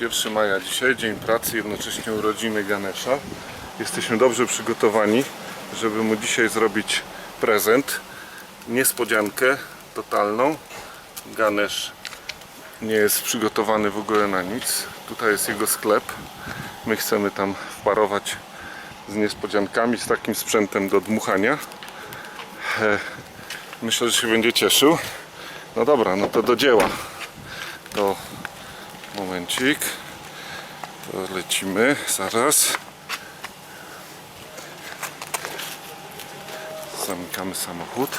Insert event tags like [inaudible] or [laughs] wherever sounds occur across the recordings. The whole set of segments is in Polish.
1 maja dzisiaj, dzień pracy, jednocześnie urodziny Ganesza. Jesteśmy dobrze przygotowani, żeby mu dzisiaj zrobić prezent. Niespodziankę totalną. Ganesz nie jest przygotowany w ogóle na nic. Tutaj jest jego sklep. My chcemy tam wparować z niespodziankami, z takim sprzętem do dmuchania. E, Myślę, że się będzie cieszył. No dobra, no to do dzieła. To momencik. To lecimy zaraz. Zamykamy samochód.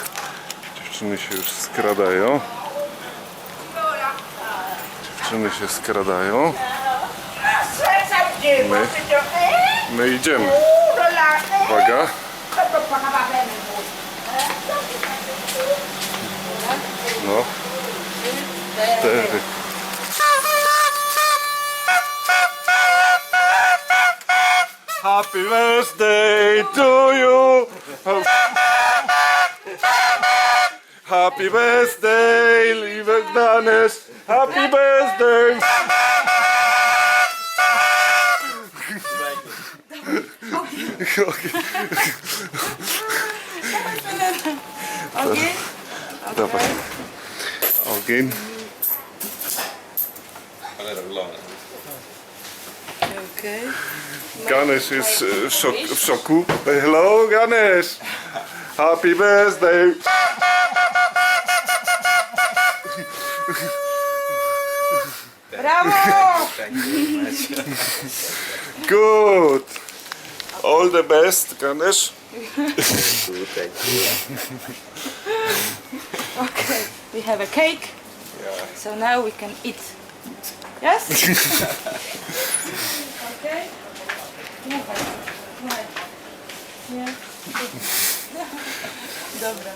Dziewczyny się już skradają. Dziewczyny się skradają. My, my idziemy. Uwaga. No. Happy birthday to you. Happy birthday, liebe Danes. Happy birthday. Okay? Dawaj. Ogień. Okay. Ganesh jest w, uh, szok, w szoku. Hello Ganesh. Happy birthday. Bravo! Good. All the best, Ganesh. Okay. We have a cake. Yeah. So now we can eat. Yes? [laughs] Nie. [laughs] Dobra.